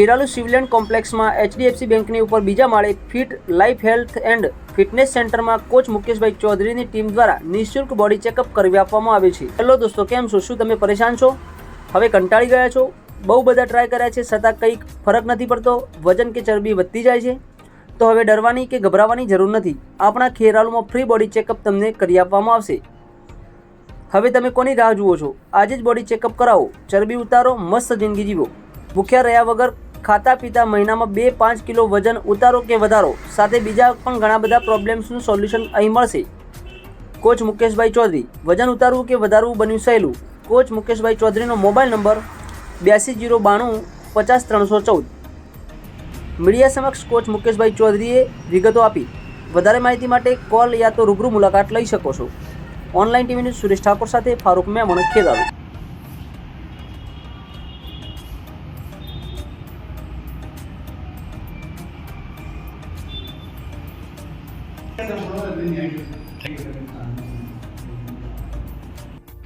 Kheralu civilian કોમ્પ્લેક્સમાં HDFC બેંકની ઉપર બીજા માળે fit life health and fitness સેન્ટરમાં કોચ મુકેશભાઈ ચૌધરીની ટીમ દ્વારા નિઃશુલ્ક બોડી ચેકઅપ કરી આપવામાં આવે છે. હેલો દોસ્તો, કેમ છો? શું તમે પરેશાન છો? હવે કંટાળી ગયા છો? બહુ બધા ટ્રાય કર્યા છે, છતાં કંઈક ફરક નથી પડતો, વજન કે ચરબી વધતી જાય છે? તો હવે ડરવાની કે ગભરાવાની જરૂર નથી. આપણા ખેરાલુમાં ફ્રી બોડી ચેકઅપ તમને કરી આપવામાં આવશે. હવે તમે કોની રાહ જુઓ છો? આજે જ બોડી ચેકઅપ કરાવો. ચરબી ઉતારો, મસ્ત જિંદગી જીવો. ભૂખ્યા રહ્યા વગર ખાતા પીતા મહિનામાં બે પાંચ કિલો વજન ઉતારો કે વધારો? સાથે બીજા પણ ઘણા બધા પ્રોબ્લેમ્સનું સોલ્યુશન અહીં મળશે. કોચ મુકેશભાઈ ચૌધરી, વજન ઉતારવું કે વધારવું બન્યું સહેલું? કોચ મુકેશભાઈ ચૌધરીનો મોબાઈલ નંબર બ્યાસી જીરો બાણું પચાસ ત્રણસો ચૌદ. મીડિયા સમક્ષ કોચ મુકેશભાઈ ચૌધરીએ વિગતો આપી. વધારે માહિતી માટે કોલ યા તો રૂબરૂ મુલાકાત લઈ શકો છો. ઓનલાઈન ટીવીની સુરેશ ઠાકોર સાથે ફારૂક મેમણ ખેદાડુ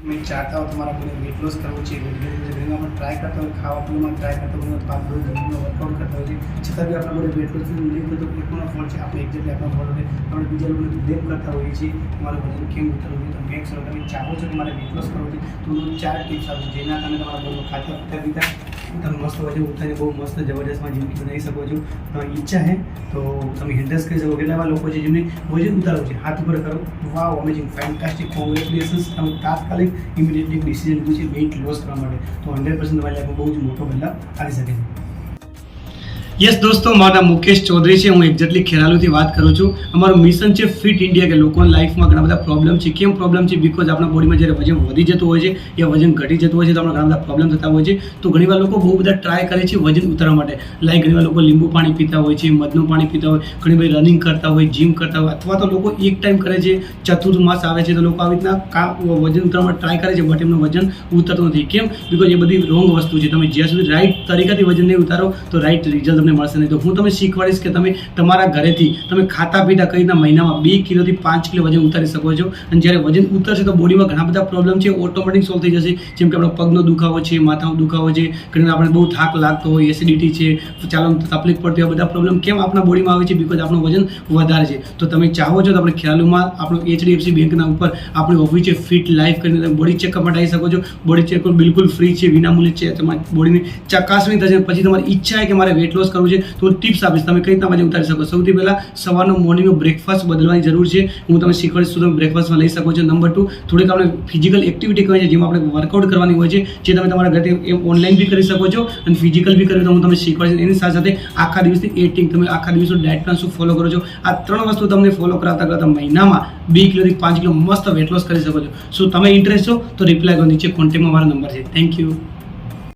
मैं चाहता हूँ तुम्हारा पूरे वेट लॉस કરવું છે વેટ ગેઇન પણ ટ્રાય કરતા હોય ખાવા પીવામાં ટ્રાય કરતા હોય પાંચ રોજ જીમનો વર્કઆઉટ કરતા હોય છે છતાં બી આપણા બોડી વેટ લોસ નહીં થતો એ પણ ફોલ્ટ છે આપણે એક્ઝેક્ટલી આપણા ફોલ્ટ આપણે બીજા લોકોને બ્લેમ કરતા હોઈએ છીએ તમારું વજન કેમ ઉતરવું છે તો મેક શ્યોર તમે ચાહો છો કે મારે વેટ લોસ કરવું છે તો હું ચાર ટિપ્સ આપું છું જેના કારણે તમારા બોડીમાં ખાતા પીતા પીતા તમે મસ્ત હોય છે ઉતારીને બહુ મસ્ત જબરજસ્તમાં જિંદગી બનાવી શકો છો. તમારી ઈચ્છા છે, તો તમે હિન્ડસ કરી શકો. કેટલા એવા લોકો છે જેમને વજન ઉતારો છે. હાથ ઉપર કરો. વાવ અમેઝિંગ ફેન્ટાસ્ટિક કોંગ્રેચ્યુલેશન્સ તમે તાત્કાલિક ઇમિડિયેટલી ડિસિઝન લીધું છે વેઇટ લોસ કરવા માટે. તો હંડ્રેડ પર્સન્ટ તમારી લાઈફમાં બહુ જ મોટો બદલાવ આવી શકે છે. યસ દોસ્તો, મારા મુકેશ ચૌધરી છે. હું એક્ઝેક્ટલી ખેરાલુથી વાત કરું છું. અમારું મિશન છે ફિટ ઇન્ડિયા કે લોકોની લાઈફમાં ઘણા બધા પ્રોબ્લેમ છે. કેમ પ્રોબ્લેમ છે? બિકોઝ આપણા બોડીમાં જ્યારે વજન વધી જતું હોય છે, યા વજન ઘટી જતું હોય છે, તો આપણા ઘણા બધા પ્રોબ્લેમ થતા હોય છે. તો ઘણીવાર લોકો બહુ બધા ટ્રાય કરે છે વજન ઉતારવા માટે. લાઈક ઘણીવાર લોકો લીંબુ પાણી પીતા હોય છે, મધનું પાણી પીતા હોય, ઘણી બધી રનિંગ કરતા હોય જીમ કરતા હોય, અથવા તો લોકો એક ટાઈમ કરે છે, ચતુર્થ માસ આવે છે, તો લોકો આવી રીતના કા વજન ઉતારવા ટ્રાય કરે છે બટ એમનું વજન ઉતરતું નથી. કેમ? બિકોઝ એ બધી રોંગ વસ્તુ છે. તમે જ્યાં સુધી રાઈટ તરીકાથી વજન નહીં ઉતારો, તો રાઈટ રિઝલ્ટ તમને મળશે નહીં. તો હું તમને શીખવાડીશ કે તમે તમારા ઘરેથી તમે ખાતા પીતા કઈ રીતના મહિનામાં બે કિલોથી પાંચ કિલો વજન ઉતારી શકો છો. અને જ્યારે વજન ઉતરશે તો બોડીમાં ઘણા બધા પ્રોબ્લેમ છે ઓટોમેટિક સોલ્વ થઈ જશે. જેમ કે આપણો પગનો દુખાવો છે, માથાનો દુખાવો છે ઘણી આપણે બહુ થાક લાગતો હોય એસિડિટી છે, ચાલો તકલીફ પડતી હોય બધા પ્રોબ્લેમ કેમ આપણા બોડીમાં આવે છે? બિકોઝ આપણું વજન વધારે છે. તો તમે ચાહો છો તો આપણે ખ્યાલોમાં આપણું એચડીએફસી બેંકના ઉપર આપણી ઓફિસ છે ફિટ લાઈફ કરીને તમે બોડી ચેકઅપ માટે આવી શકો છો. બોડી ચેકઅપ બિલકુલ ફ્રી છે, વિનામૂલ્ય છે. તમારી બોડીની ચકાસણી થશે પછી તમારી ઈચ્છા છે કે મારે વેટ લોસ કરવું છે, તો હું ટિપ્સ આપીશ. તમે કઈ રીતના વજન ઉતારી શકો સૌથી પહેલાં સવારનો મોર્નિંગનો બ્રેકફાસ્ટ બદલવાની જરૂર છે. હું તમે શીખવાડીશ તમે બ્રેકફાસ્ટમાં લઈ શકો છો. નંબર ટુ થોડીક આપણે ફિઝિકલ એક્ટિવિટી કહેવાય છે, જેમાં આપણે વર્કઆઉટ કરવાની હોય છે, જે તમે તમારા ઘરે એમ ઓનલાઈન બી કરી શકો છો અને ફિઝિકલ બી કરી તો હું તમને શીખવાડીશ. એની સાથે સાથે આખા દિવસની એટિંગ તમે આખા દિવસનું ડાયટ પ્લાન શું ફોલો કરો છો? આ ત્રણ વસ્તુ તમને ફોલો કરાવતા કરતા મહિનામાં બે કિલોથી પાંચ કિલો મસ્ત વેટ લોસ કરી શકો છો. શું તમે ઇન્ટરેસ્ટ છો, તો રિપ્લાય કરો. નીચે કોન્ટેક્ટમાં મારો નંબર છે. Thank you